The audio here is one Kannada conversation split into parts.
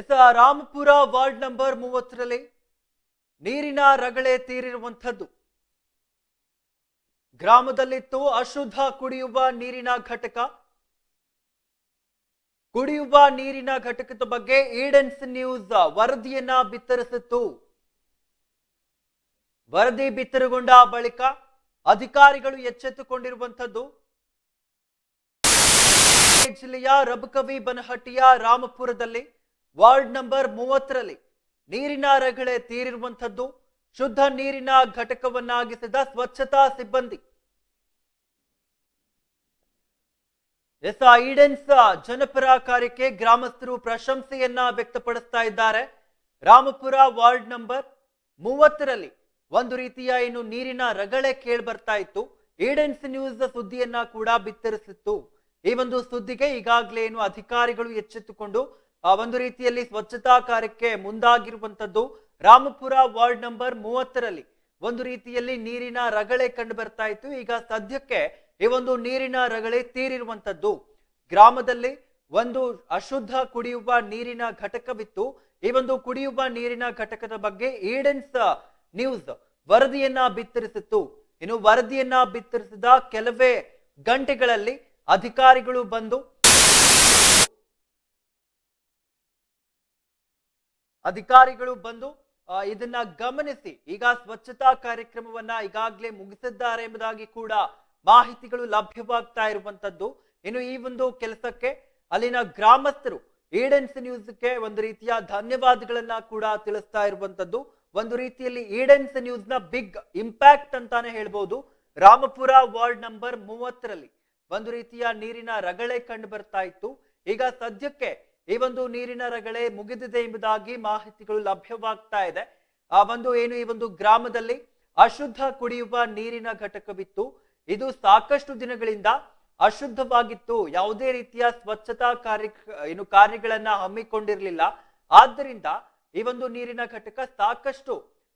ಎಸ್ ರಾಮಪುರ ವಾರ್ಡ್ ನಂಬರ್ ಮೂವತ್ತರಲ್ಲಿ ನೀರಿನ ರಗಳೆ ತೀರಿರುವಂಥದ್ದು. ಗ್ರಾಮದಲ್ಲಿತ್ತು ಅಶುದ್ಧ ಕುಡಿಯುವ ನೀರಿನ ಘಟಕ. ಕುಡಿಯುವ ನೀರಿನ ಘಟಕದ ಬಗ್ಗೆ ಈಡೆನ್ಸ್ ನ್ಯೂಸ್ ವರದಿಯನ್ನ ಬಿತ್ತರಿಸಿತ್ತು. ವರದಿ ಬಿತ್ತರಗೊಂಡ ಬಳಿಕ ಅಧಿಕಾರಿಗಳು ಎಚ್ಚೆತ್ತುಕೊಂಡಿರುವಂಥದ್ದು. ಜಿಲ್ಲೆಯ ರಬಕವಿ ಬನಹಟ್ಟಿಯ ರಾಮಪುರದಲ್ಲಿ ವಾರ್ಡ್ ನಂಬರ್ ಮೂವತ್ತರಲ್ಲಿ ನೀರಿನ ರಗಳೆ ತೀರಿರುವಂಥದ್ದು, ಶುದ್ಧ ನೀರಿನ ಘಟಕವನ್ನಾಗಿಸಿದ ಸ್ವಚ್ಛತಾ ಸಿಬ್ಬಂದಿ. ಎಸ್ ಐಡೆನ್ಸ್ ಜನಪರ ಕಾರ್ಯಕ್ಕೆ ಗ್ರಾಮಸ್ಥರು ಪ್ರಶಂಸೆಯನ್ನ ವ್ಯಕ್ತಪಡಿಸ್ತಾ ಇದ್ದಾರೆ. ರಾಮಪುರ ವಾರ್ಡ್ ನಂಬರ್ ಮೂವತ್ತರಲ್ಲಿ ಒಂದು ರೀತಿಯ ಏನು ನೀರಿನ ರಗಳೆ ಕೇಳಿ ಬರ್ತಾ ಇತ್ತು. ಈಡೆನ್ಸ್ ನ್ಯೂಸ್ ಸುದ್ದಿಯನ್ನ ಕೂಡ ಬಿತ್ತರಿಸಿತ್ತು. ಈ ಒಂದು ಸುದ್ದಿಗೆ ಈಗಾಗಲೇ ಏನು ಅಧಿಕಾರಿಗಳು ಎಚ್ಚೆತ್ತುಕೊಂಡು ಆ ಒಂದು ರೀತಿಯಲ್ಲಿ ಸ್ವಚ್ಛತಾ ಕಾರ್ಯಕ್ಕೆ ಮುಂದಾಗಿರುವಂತದ್ದು ರಾಮಪುರ ವಾರ್ಡ್ ನಂಬರ್ ಮೂವತ್ತರಲ್ಲಿ. ಒಂದು ರೀತಿಯಲ್ಲಿ ನೀರಿನ ರಗಳೆ ಕಂಡು ಬರ್ತಾ ಇತ್ತು. ಈಗ ಸದ್ಯಕ್ಕೆ ಈ ಒಂದು ನೀರಿನ ರಗಳೆ ತೀರಿರುವಂತದ್ದು ಗ್ರಾಮದಲ್ಲಿ ಒಂದು ಅಶುದ್ಧ ಕುಡಿಯುವ ನೀರಿನ ಘಟಕವಿತ್ತು. ಈ ಒಂದು ಕುಡಿಯುವ ನೀರಿನ ಘಟಕದ ಬಗ್ಗೆ ಈಡೆನ್ಸ್ ನ್ಯೂಸ್ ವರದಿಯನ್ನ ಬಿತ್ತರಿಸಿತ್ತು. ಇನ್ನು ವರದಿಯನ್ನ ಬಿತ್ತರಿಸಿದ ಕೆಲವೇ ಗಂಟೆಗಳಲ್ಲಿ ಅಧಿಕಾರಿಗಳು ಬಂದು ಅಧಿಕಾರಿಗಳು ಬಂದು ಇದನ್ನ ಗಮನಿಸಿ. ಈಗ ಸ್ವಚ್ಛತಾ ಕಾರ್ಯಕ್ರಮವನ್ನ ಈಗಾಗಲೇ ಮುಗಿಸಿದ್ದಾರೆ ಎಂಬುದಾಗಿ ಕೂಡ ಮಾಹಿತಿಗಳು ಲಭ್ಯವಾಗ್ತಾ ಇರುವಂತದ್ದು. ಇನ್ನು ಈ ಒಂದು ಕೆಲಸಕ್ಕೆ ಅಲ್ಲಿನ ಗ್ರಾಮಸ್ಥರು ಈಡೆನ್ಸ್ ನ್ಯೂಸ್ಗೆ ಒಂದು ರೀತಿಯ ಧನ್ಯವಾದಗಳನ್ನ ಕೂಡ ತಿಳಿಸ್ತಾ ಇರುವಂತದ್ದು. ಒಂದು ರೀತಿಯಲ್ಲಿ ಈಡೆನ್ಸ್ ನ್ಯೂಸ್ನ ಬಿಗ್ ಇಂಪ್ಯಾಕ್ಟ್ ಅಂತಾನೆ ಹೇಳ್ಬೋದು. ರಾಮಪುರ ವಾರ್ಡ್ ನಂಬರ್ ಮೂವತ್ತರಲ್ಲಿ ಒಂದು ರೀತಿಯ ನೀರಿನ ರಗಳೆ ಕಂಡು ಬರ್ತಾ ಇತ್ತು. ಈಗ ಸದ್ಯಕ್ಕೆ ಈ ಒಂದು ನೀರಿನ ರಗಳೆ ಮುಗಿದಿದೆ ಎಂಬುದಾಗಿ ಮಾಹಿತಿಗಳು ಲಭ್ಯವಾಗ್ತಾ ಇದೆ. ಆ ಒಂದು ಏನು ಈ ಒಂದು ಗ್ರಾಮದಲ್ಲಿ ಅಶುದ್ಧ ಕುಡಿಯುವ ನೀರಿನ ಘಟಕವಿತ್ತು. ಇದು ಸಾಕಷ್ಟು ದಿನಗಳಿಂದ ಅಶುದ್ಧವಾಗಿತ್ತು. ಯಾವುದೇ ರೀತಿಯ ಸ್ವಚ್ಛತಾ ಕಾರ್ಯ ಏನು ಕಾರ್ಯಗಳನ್ನ ಹಮ್ಮಿಕೊಂಡಿರಲಿಲ್ಲ. ಆದ್ದರಿಂದ ಈ ಒಂದು ನೀರಿನ ಘಟಕ ಸಾಕಷ್ಟು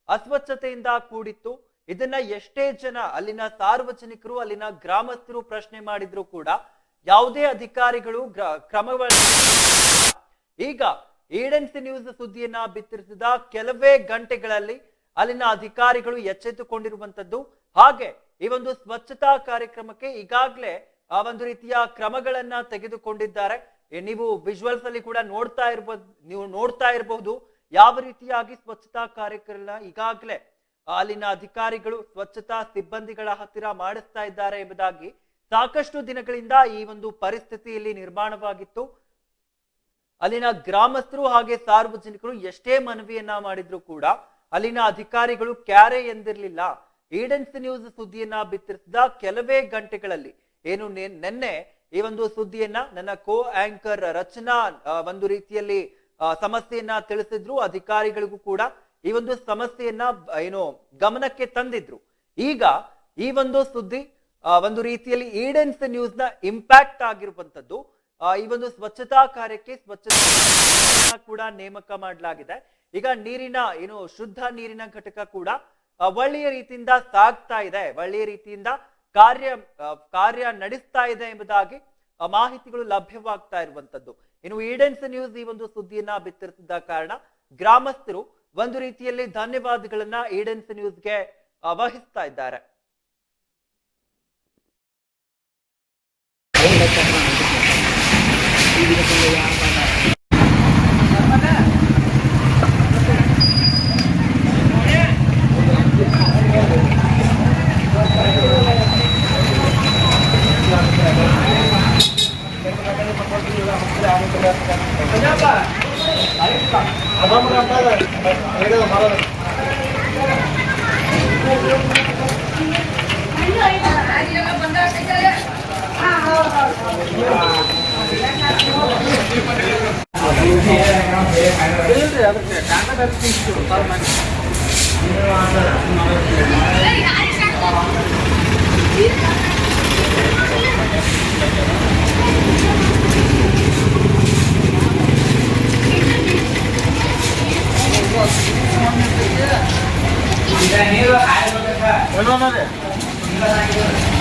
ಅಸ್ವಚ್ಛತೆಯಿಂದ ಕೂಡಿತ್ತು. ಇದನ್ನ ಎಷ್ಟೇ ಜನ ಅಲ್ಲಿನ ಸಾರ್ವಜನಿಕರು, ಅಲ್ಲಿನ ಗ್ರಾಮಸ್ಥರು ಪ್ರಶ್ನೆ ಮಾಡಿದ್ರು ಕೂಡ ಯಾವುದೇ ಅಧಿಕಾರಿಗಳು ಕ್ರಮವನ್ನು ಈಗ ಏಡೆನ್ಸಿ ನ್ಯೂಸ್ ಸುದ್ದಿಯನ್ನ ಬಿತ್ತರಿಸಿದ ಕೆಲವೇ ಗಂಟೆಗಳಲ್ಲಿ ಅಲ್ಲಿನ ಅಧಿಕಾರಿಗಳು ಎಚ್ಚೆತ್ತುಕೊಂಡಿರುವಂತದ್ದು. ಹಾಗೆ ಈ ಒಂದು ಸ್ವಚ್ಛತಾ ಕಾರ್ಯಕ್ರಮಕ್ಕೆ ಈಗಾಗಲೇ, ಆ ಒಂದು ರೀತಿಯ ಕ್ರಮಗಳನ್ನ ತೆಗೆದುಕೊಂಡಿದ್ದಾರೆ. ನೀವು ವಿಜುವಲ್ಸ್ ಅಲ್ಲಿ ಕೂಡ ನೋಡ್ತಾ ಇರ್ಬೋದು, ನೀವು ನೋಡ್ತಾ ಇರಬಹುದು ಯಾವ ರೀತಿಯಾಗಿ ಸ್ವಚ್ಛತಾ ಕಾರ್ಯಕ್ರಮ ಈಗಾಗಲೇ ಅಲ್ಲಿನ ಅಧಿಕಾರಿಗಳು ಸ್ವಚ್ಛತಾ ಸಿಬ್ಬಂದಿಗಳ ಹತ್ತಿರ ಮಾಡಿಸ್ತಾ ಇದ್ದಾರೆ ಎಂಬುದಾಗಿ ಸಾಕಷ್ಟು ದಿನಗಳಿಂದ ಈ ಒಂದು ಪರಿಸ್ಥಿತಿಯಲ್ಲಿ ನಿರ್ಮಾಣವಾಗಿತ್ತು. ಅಲ್ಲಿನ ಗ್ರಾಮಸ್ಥರು ಹಾಗೆ ಸಾರ್ವಜನಿಕರು ಎಷ್ಟೇ ಮನವಿಯನ್ನ ಮಾಡಿದ್ರು ಕೂಡ ಅಲ್ಲಿನ ಅಧಿಕಾರಿಗಳು ಕ್ಯಾರೆ ಎಂದಿರಲಿಲ್ಲ. ಈಡೆನ್ಸ್ ನ್ಯೂಸ್ ಸುದ್ದಿಯನ್ನ ಬಿತ್ತರಿಸಿದ ಕೆಲವೇ ಗಂಟೆಗಳಲ್ಲಿ ಏನು ನಿನ್ನೆ ಈ ಒಂದು ಸುದ್ದಿಯನ್ನ ನನ್ನ ಕೋ ಆಂಕರ್ ರಚನಾ ಒಂದು ರೀತಿಯಲ್ಲಿ ಸಮಸ್ಯೆಯನ್ನ ತಿಳಿಸಿದ್ರು. ಅಧಿಕಾರಿಗಳಿಗೂ ಕೂಡ ಈ ಒಂದು ಸಮಸ್ಯೆಯನ್ನ ಏನು ಗಮನಕ್ಕೆ ತಂದಿದ್ರು. ಈಗ ಈ ಒಂದು ಸುದ್ದಿ ಒಂದು ರೀತಿಯಲ್ಲಿ ಈಡೆನ್ಸ್ ನ್ಯೂಸ್ನ ಇಂಪ್ಯಾಕ್ಟ್ ಆಗಿರುವಂತದ್ದು ಆ, ಈ ಒಂದು ಸ್ವಚ್ಛತಾ ಕಾರ್ಯಕ್ಕೆ ಸ್ವಚ್ಛತಾ ಕೂಡ ನೇಮಕ ಮಾಡಲಾಗಿದೆ. ಈಗ ನೀರಿನ ಏನು ಶುದ್ಧ ನೀರಿನ ಘಟಕ ಕೂಡ ಒಳ್ಳೆಯ ರೀತಿಯಿಂದ ಸಾಗ್ತಾ ಇದೆ. ಒಳ್ಳೆಯ ರೀತಿಯಿಂದ ಕಾರ್ಯ ಕಾರ್ಯ ನಡೆಸ್ತಾ ಇದೆ ಎಂಬುದಾಗಿ ಮಾಹಿತಿಗಳು ಲಭ್ಯವಾಗ್ತಾ ಇರುವಂತದ್ದು ಇನ್ನು ಈಡೆನ್ಸ್ ನ್ಯೂಸ್ ಈ ಒಂದು ಸುದ್ದಿಯನ್ನ ಬಿತ್ತರಿಸಿದ ಕಾರಣ ಗ್ರಾಮಸ್ಥರು ಒಂದು ರೀತಿಯಲ್ಲಿ ಧನ್ಯವಾದಗಳನ್ನ ಈಡೆನ್ಸ್ ನ್ಯೂಸ್ಗೆ ವಹಿಸ್ತಾ ಇದ್ದಾರೆ. hindi na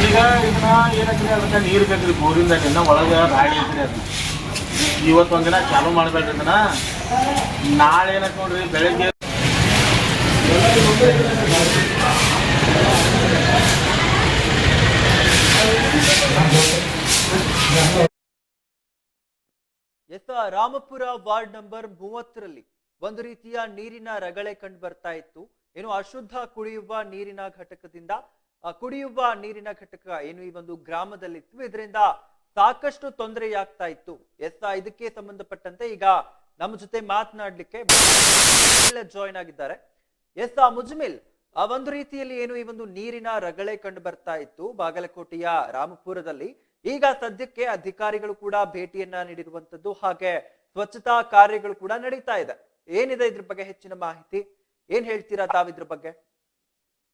ಈಗ ಇದನ್ನ ಏನಂದ್ರೆ ಅದಕ್ಕೆ ನೀರು ಬೇಕ್ರಿ ಬೋರಿಂದ ಇನ್ನ ಒಳಗೆ ರಾಡಿ ಐತ್ರಿ ಅದು ಇವತ್ತು ಒಂದಿನ ಚಾಲು ಮಾಡಬೇಡ್ರಿ ಇದನ್ನ ನಾಳೆ ನೋಡ್ರಿ? ಬೆಳಿಗ್ಗೆ ಎಸ್ ರಾಮಪುರ ವಾರ್ಡ್ ನಂಬರ್ ಮೂವತ್ತರಲ್ಲಿ ಒಂದು ರೀತಿಯ ನೀರಿನ ರಗಳೆ ಕಂಡು ಬರ್ತಾ ಇತ್ತು. ಏನು ಅಶುದ್ಧ ಕುಡಿಯುವ ನೀರಿನ ಘಟಕದಿಂದ ಕುಡಿಯುವ ನೀರಿನ ಘಟಕ ಏನು ಈ ಒಂದು ಗ್ರಾಮದಲ್ಲಿತ್ತು. ಇದರಿಂದ ಸಾಕಷ್ಟು ತೊಂದರೆಯಾಗ್ತಾ ಇತ್ತು. ಎಸ್ ಇದಕ್ಕೆ ಸಂಬಂಧಪಟ್ಟಂತೆ ಈಗ ನಮ್ಮ ಜೊತೆ ಮಾತನಾಡ್ಲಿಕ್ಕೆ ಜಾಯಿನ್ ಆಗಿದ್ದಾರೆ. ಎಸ್ ಆ ಮುಜ್ಮಿಲ್ ಆ ಒಂದು ರೀತಿಯಲ್ಲಿ ಏನು ಈ ಒಂದು ನೀರಿನ ರಗಳೆ ಕಂಡು ಬರ್ತಾ ಇತ್ತು ಬಾಗಲಕೋಟೆಯ ರಾಮಪುರದಲ್ಲಿ. ಈಗ ಸದ್ಯಕ್ಕೆ ಅಧಿಕಾರಿಗಳು ಕೂಡ ಭೇಟಿಯನ್ನ ನೀಡಿರುವಂತದ್ದು ಹಾಗೆ ಸ್ವಚ್ಛತಾ ಕಾರ್ಯಗಳು ಕೂಡ ನಡೀತಾ ಇದೆ. ಏನಿದೆ ಇದ್ರ ಬಗ್ಗೆ ಹೆಚ್ಚಿನ ಮಾಹಿತಿ? ಏನ್ ಹೇಳ್ತೀರಾ ತಾವಿದ್ರ ಬಗ್ಗೆ?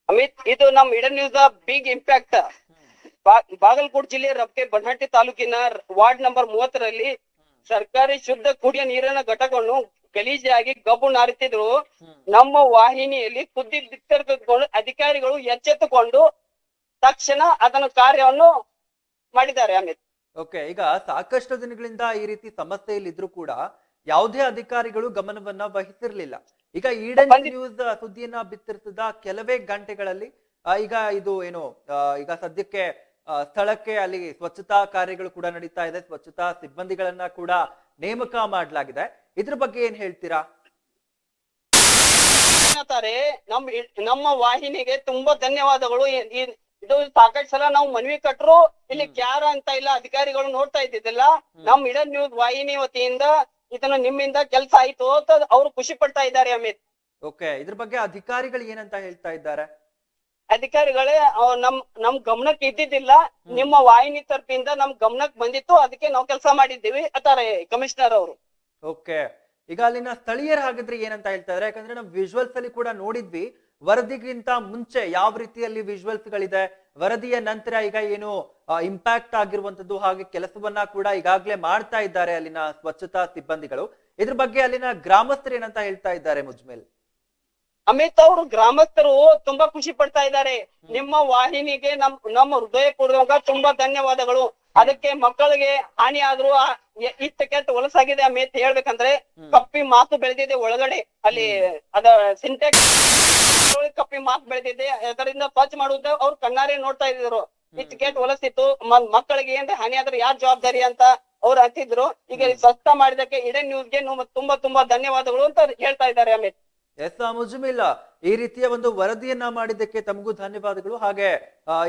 ಅಮಿತ್ ಇದು ನಮ್ ಇಡನ್ ನ್ಯೂಸ್ ಬಿಗ್ ಇಂಪ್ಯಾಕ್ಟ್ ಬಾಗಲಕೋಟ್ ಜಿಲ್ಲೆ ರಬ್ಕೆ ಬನಹಟ್ಟಿ ತಾಲೂಕಿನ ವಾರ್ಡ್ ನಂಬರ್ ಮೂವತ್ತರಲ್ಲಿ ಸರ್ಕಾರಿ ಶುದ್ಧ ಕುಡಿಯ ನೀರಿನ ಘಟಕವನ್ನು ಗಲೀಜಾಗಿ ಗಬ್ಬು ನಾರುತ್ತಿದ್ರು ನಮ್ಮ ವಾಹಿನಿಯಲ್ಲಿ ಸುದ್ದಿ ಬಿತ್ತರಿಸಿಕೊಂಡು ಅಧಿಕಾರಿಗಳು ಎಚ್ಚೆತ್ತುಕೊಂಡು ತಕ್ಷಣ ಅದನ್ನು ಕಾರ್ಯವನ್ನು ಮಾಡಿದ್ದಾರೆ ಅಮಿತ್. ಓಕೆ ಈಗ ಸಾಕಷ್ಟು ದಿನಗಳಿಂದ ಈ ರೀತಿ ಸಮಸ್ಯೆಯಲ್ಲಿ ಇದ್ರು ಕೂಡ ಯಾವುದೇ ಅಧಿಕಾರಿಗಳು ಗಮನವನ್ನ ವಹಿಸಿರ್ಲಿಲ್ಲ. ಈಗ ಈಡನ್ ನ್ಯೂಸ್ ಸುದ್ದಿಯನ್ನ ಬಿತ್ತರಿಸಿದ ಕೆಲವೇ ಗಂಟೆಗಳಲ್ಲಿ ಈಗ ಇದು ಏನು ಈಗ ಸದ್ಯಕ್ಕೆ ಸ್ಥಳಕ್ಕೆ ಅಲ್ಲಿ ಸ್ವಚ್ಛತಾ ಕಾರ್ಯಗಳು ಕೂಡ ನಡೀತಾ ಇದೆ. ಸ್ವಚ್ಛತಾ ಸಿಬ್ಬಂದಿಗಳನ್ನ ಕೂಡ ನೇಮಕ ಮಾಡಲಾಗಿದೆ. ಇದ್ರ ಬಗ್ಗೆ ಏನ್ ಹೇಳ್ತೀರಾ? ನಮ್ ನಮ್ಮ ವಾಹಿನಿಗೆ ತುಂಬಾ ಧನ್ಯವಾದಗಳು. ಇದು ಸಾಕಷ್ಟು ಸಲ ನಾವು ಮನವಿ ಕಟ್ಟರು ಇಲ್ಲಿ ಕ್ಯಾರ ಅಂತ ಇಲ್ಲ ಅಧಿಕಾರಿಗಳು ನೋಡ್ತಾ ಇದ್ದಿದ್ದಿಲ್ಲ. ನಮ್ ಇಡನ್ ನ್ಯೂಸ್ ವಾಹಿನಿ ವತಿಯಿಂದ ಇದನ್ನ ನಿಮ್ಮಿಂದ ಕೆಲಸ ಆಯ್ತು ಅಂತ ಅವ್ರು ಖುಷಿ ಪಡ್ತಾ ಇದ್ದಾರೆ ಅಮಿತ್. ಓಕೆ ಇದ್ರ ಬಗ್ಗೆ ಅಧಿಕಾರಿಗಳು ಏನಂತ ಹೇಳ್ತಾ ಇದ್ದಾರೆ? ಅಧಿಕಾರಿಗಳೇ ನಮ್ ನಮ್ ಗಮನಕ್ಕೆ ಇದ್ದಿದ್ದಿಲ್ಲ. ನಿಮ್ಮ ವಾಹಿನಿ ತರಪಿಂದ ನಮ್ ಗಮನಕ್ಕೆ ಬಂದಿತ್ತು. ಅದಕ್ಕೆ ನಾವು ಕೆಲಸ ಮಾಡಿದ್ದೀವಿ ಅಂತಾರೆ ಕಮಿಷನರ್ ಅವರು. ಓಕೆ. ಈಗ ಅಲ್ಲಿನ ಸ್ಥಳೀಯರ ಹಾಗಿದ್ರೆ ಏನಂತ ಹೇಳ್ತಾ ಇದ್ರೆ ಯಾಕಂದ್ರೆ ನಾವು ವಿಜುವಲ್ಸ್ ಅಲ್ಲಿ ಕೂಡ ನೋಡಿದ್ವಿ. ವರದಿಗಿಂತ ಮುಂಚೆ ಯಾವ ರೀತಿಯಲ್ಲಿ ವಿಜುವಲ್ಸ್ ಗಳಿದೆ? ವರದಿಯ ನಂತರ ಈಗ ಏನು ಇಂಪ್ಯಾಕ್ಟ್ ಆಗಿರುವಂತದ್ದು ಹಾಗೆ ಕೆಲಸವನ್ನ ಕೂಡ ಈಗಾಗ್ಲೇ ಮಾಡ್ತಾ ಇದ್ದಾರೆ ಅಲ್ಲಿನ ಸ್ವಚ್ಛತಾ ಸಿಬ್ಬಂದಿಗಳು. ಇದ್ರ ಬಗ್ಗೆ ಅಲ್ಲಿನ ಗ್ರಾಮಸ್ಥರು ಏನಂತ ಹೇಳ್ತಾ ಇದ್ದಾರೆ ಮುಜ್ಮೇಲ್? ಅಮಿತ್ ಅವರು ಗ್ರಾಮಸ್ಥರು ತುಂಬಾ ಖುಷಿ ಪಡ್ತಾ ಇದ್ದಾರೆ. ನಿಮ್ಮ ವಾಹಿನಿಗೆ ನಮ್ ನಮ್ಮ ಹೃದಯ ಪೂರ್ವಕ ತುಂಬಾ ಧನ್ಯವಾದಗಳು. ಅದಕ್ಕೆ ಮಕ್ಕಳಿಗೆ ಹಾನಿ ಆದ್ರೂ ಇತ್ತ ಇಷ್ಟ ಕೆಟ್ಟ ಹೊಲಸಾಗಿದೆ ಅಮಿತ್ ಹೇಳ್ಬೇಕಂದ್ರೆ ಕಪ್ಪಿ ಮಾತು ಬೆಳೆದಿದೆ ಒಳಗಡೆ. ಅಲ್ಲಿ ಅದ ಸಿಂಟೆಕ್ಸ್ ಕಪ್ಪಿ ಮಾತು ಬೆಳೆದಿದೆ. ಅದರಿಂದ ಸ್ವಚ್ಛ ಮಾಡುವುದು ಅವ್ರು ಕಣ್ಣಾರೆ ನೋಡ್ತಾ ಇದ್ರು ಇಷ್ಟ ಕೆಟ್ಟ ಹೊಲಸಿತ್ತು. ಮಕ್ಕಳಿಗೆ ಏನ್ ಹಾನಿ ಆದ್ರೆ ಯಾರ್ ಜವಾಬ್ದಾರಿ ಅಂತ ಅವ್ರು ಹತ್ತಿದ್ರು ಈಗ ಸ್ವಚ್ಛ ಮಾಡಿದಕ್ಕೆ ಇಡೇ ನ್ಯೂಸ್ಗೆ ತುಂಬಾ ತುಂಬಾ ಧನ್ಯವಾದಗಳು ಅಂತ ಹೇಳ್ತಾ ಇದ್ದಾರೆ ಅಮಿತ್. ಎಸ್ ಮುಜುಮಿಲ್ಲ ಈ ರೀತಿಯ ಒಂದು ವರದಿಯನ್ನ ಮಾಡಿದ್ದಕ್ಕೆ ತಮಗೂ ಧನ್ಯವಾದಗಳು. ಹಾಗೆ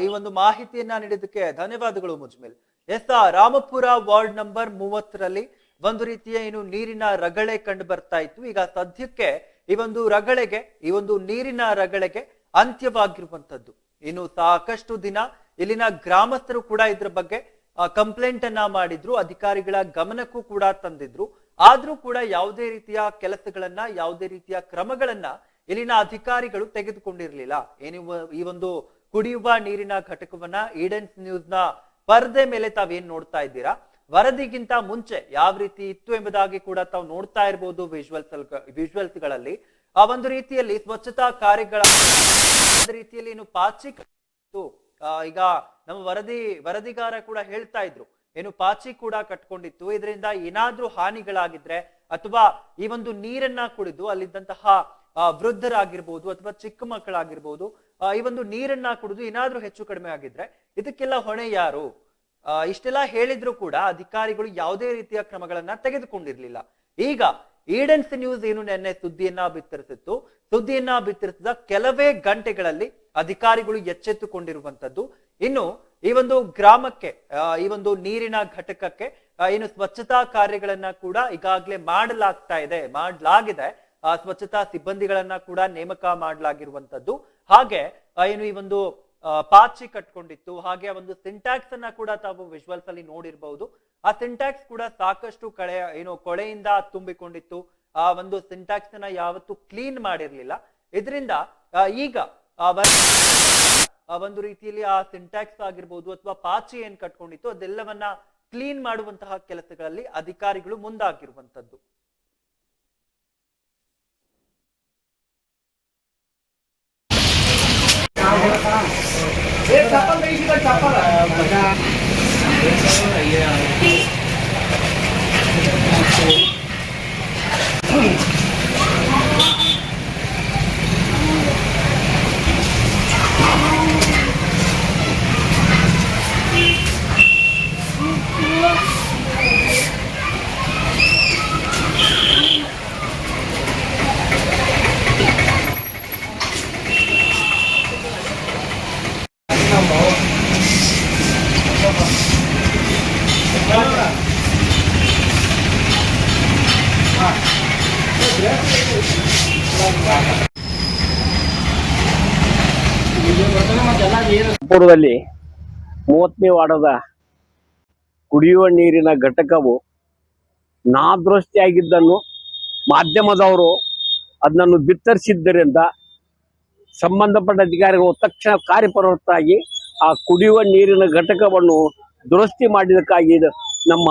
ಈ ಒಂದು ಮಾಹಿತಿಯನ್ನ ನೀಡಿದ್ದಕ್ಕೆ ಧನ್ಯವಾದಗಳು Mujmil. S Ramapura ward number ಮೂವತ್ತರಲ್ಲಿ ಒಂದು ರೀತಿಯ ಏನು ನೀರಿನ ರಗಳೆ ಕಂಡು ಬರ್ತಾ ಇತ್ತು. ಈಗ ಸದ್ಯಕ್ಕೆ ಈ ಒಂದು ರಗಳೆಗೆ, ಈ ಒಂದು ನೀರಿನ ರಗಳೆಗೆ ಅಂತ್ಯವಾಗಿರುವಂತದ್ದು ಇನ್ನು ಸಾಕಷ್ಟು ದಿನ ಇಲ್ಲಿನ ಗ್ರಾಮಸ್ಥರು ಕೂಡ ಇದ್ರ ಬಗ್ಗೆ ಕಂಪ್ಲೇಂಟ್ ಅನ್ನ ಮಾಡಿದ್ರು. ಅಧಿಕಾರಿಗಳ ಗಮನಕ್ಕೂ ಕೂಡ ತಂದಿದ್ರು. ಆದ್ರೂ ಕೂಡ ಯಾವುದೇ ರೀತಿಯ ಕೆಲಸಗಳನ್ನ, ಯಾವುದೇ ರೀತಿಯ ಕ್ರಮಗಳನ್ನ ಇಲ್ಲಿನ ಅಧಿಕಾರಿಗಳು ತೆಗೆದುಕೊಂಡಿರ್ಲಿಲ್ಲ. ಏನು ಈ ಒಂದು ಕುಡಿಯುವ ನೀರಿನ ಘಟಕವನ್ನ ಈಡೆನ್ಸ್ ನ್ಯೂಸ್ನ ಪರದೆ ಮೇಲೆ ತಾವೇನ್ ನೋಡ್ತಾ ಇದ್ದೀರಾ? ವರದಿಗಿಂತ ಮುಂಚೆ ಯಾವ ರೀತಿ ಇತ್ತು ಎಂಬುದಾಗಿ ಕೂಡ ತಾವು ನೋಡ್ತಾ ಇರಬಹುದು ವಿಜುವಲ್ಸ್ ವಿಜುವಲ್ಸ್ಗಳಲ್ಲಿ ಆ ಒಂದು ರೀತಿಯಲ್ಲಿ ಸ್ವಚ್ಛತಾ ಕಾರ್ಯಗಳ ರೀತಿಯಲ್ಲಿ ಏನು ಪಾಚಿ. ಈಗ ನಮ್ಮ ವರದಿ, ವರದಿಗಾರ ಕೂಡ ಹೇಳ್ತಾ ಇದ್ರು. ಏನು ಪಾಚಿ ಕೂಡ ಕಟ್ಕೊಂಡಿತ್ತು. ಇದರಿಂದ ಏನಾದ್ರೂ ಹಾನಿಗಳಾಗಿದ್ರೆ ಅಥವಾ ಈ ಒಂದು ನೀರನ್ನ ಕುಡಿದು ಅಲ್ಲಿದ್ದಂತಹ ವೃದ್ಧರಾಗಿರ್ಬೋದು ಅಥವಾ ಚಿಕ್ಕ ಮಕ್ಕಳಾಗಿರ್ಬೋದು ಈ ಒಂದು ನೀರನ್ನ ಕುಡಿದು ಏನಾದ್ರೂ ಹೆಚ್ಚು ಕಡಿಮೆ ಆಗಿದ್ರೆ ಇದಕ್ಕೆಲ್ಲ ಹೊಣೆ ಯಾರು? ಇಷ್ಟೆಲ್ಲ ಹೇಳಿದ್ರು ಕೂಡ ಅಧಿಕಾರಿಗಳು ಯಾವುದೇ ರೀತಿಯ ಕ್ರಮಗಳನ್ನ ತೆಗೆದುಕೊಂಡಿರ್ಲಿಲ್ಲ. ಈಗ ಈಡನ್ಸ್ ನ್ಯೂಸ್ ಏನು ನಿನ್ನೆ ಸುದ್ದಿಯನ್ನ ಬಿತ್ತರಿಸಿತ್ತು. ಸುದ್ದಿಯನ್ನ ಬಿತ್ತರಿಸಿದ ಕೆಲವೇ ಗಂಟೆಗಳಲ್ಲಿ ಅಧಿಕಾರಿಗಳು ಎಚ್ಚೆತ್ತುಕೊಂಡಿರುವಂತದ್ದು ಇನ್ನು ಈ ಒಂದು ಗ್ರಾಮಕ್ಕೆ ಈ ಒಂದು ನೀರಿನ ಘಟಕಕ್ಕೆ ಏನು ಸ್ವಚ್ಛತಾ ಕಾರ್ಯಗಳನ್ನ ಕೂಡ ಈಗಾಗಲೇ ಮಾಡಲಾಗ್ತಾ ಇದೆ, ಮಾಡಲಾಗಿದೆ. ಸ್ವಚ್ಛತಾ ಸಿಬ್ಬಂದಿಗಳನ್ನ ಕೂಡ ನೇಮಕ ಮಾಡಲಾಗಿರುವಂತದ್ದು ಹಾಗೆ ಏನು ಈ ಒಂದು ಪಾಚಿ ಕಟ್ಕೊಂಡಿತ್ತು. ಹಾಗೆ ಒಂದು ಸಿಂಟ್ಯಾಕ್ಸ್ ಅನ್ನ ಕೂಡ ತಾವು ವಿಜುವಲ್ಸ್ ಅಲ್ಲಿ ನೋಡಿರ್ಬಹುದು ಆ ಸಿಂಟ್ಯಾಕ್ಸ್ ಕೂಡ ಸಾಕಷ್ಟು ಕಳೆ, ಏನು ಕೊಳೆಯಿಂದ ತುಂಬಿಕೊಂಡಿತ್ತು. ಆ ಒಂದು ಸಿಂಟ್ಯಾಕ್ಸ್ ಅನ್ನ ಯಾವತ್ತು ಕ್ಲೀನ್ ಮಾಡಿರ್ಲಿಲ್ಲ. ಇದರಿಂದ ಈಗ ಒಂದು ರೀತಿಯಲ್ಲಿ ಆ ಸಿಂಟ್ಯಾಕ್ಸ್ ಆಗಿರ್ಬೋದು ಅಥವಾ ಪಾಚಿ ಏನ್ ಕಟ್ಕೊಂಡಿತ್ತು ಅದೆಲ್ಲವನ್ನ ಕ್ಲೀನ್ ಮಾಡುವಂತಹ ಕೆಲಸಗಳಲ್ಲಿ ಅಧಿಕಾರಿಗಳು ಮುಂದಾಗಿರುವಂತದ್ದು ಪೂರ್ವದಲ್ಲಿ ಮೂವತ್ತನೇ ವಾರ್ಡದ ಕುಡಿಯುವ ನೀರಿನ ಘಟಕವು ನಾದೃಷ್ಟಿಯಾಗಿದ್ದನ್ನು ಮಾಧ್ಯಮದವರು ಅದನ್ನು ಬಿತ್ತರಿಸಿದ್ದರಿಂದ ಸಂಬಂಧಪಟ್ಟ ಅಧಿಕಾರಿಗಳು ತಕ್ಷಣ ಕಾರ್ಯಪ್ರವೃತ್ತಾಗಿ ಆ ಕುಡಿಯುವ ನೀರಿನ ಘಟಕವನ್ನು ದುರಸ್ತಿ ಮಾಡಿದ್ದಕ್ಕಾಗಿ ನಮ್ಮ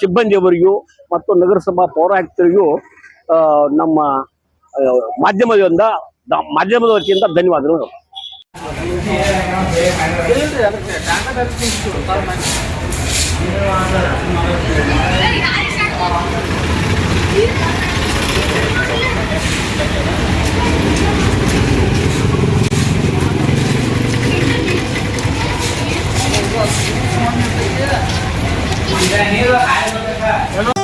ಸಿಬ್ಬಂದಿಯವರಿಗೂ ಮತ್ತು ನಗರಸಭಾ ಪೌರಾಯುಕ್ತರಿಗೂ ನಮ್ಮ ಮಾಧ್ಯಮದಿಂದ ಮಾಧ್ಯಮದ ವತಿಯಿಂದ ಧನ್ಯವಾದಗಳು. 你在那个孩子那个。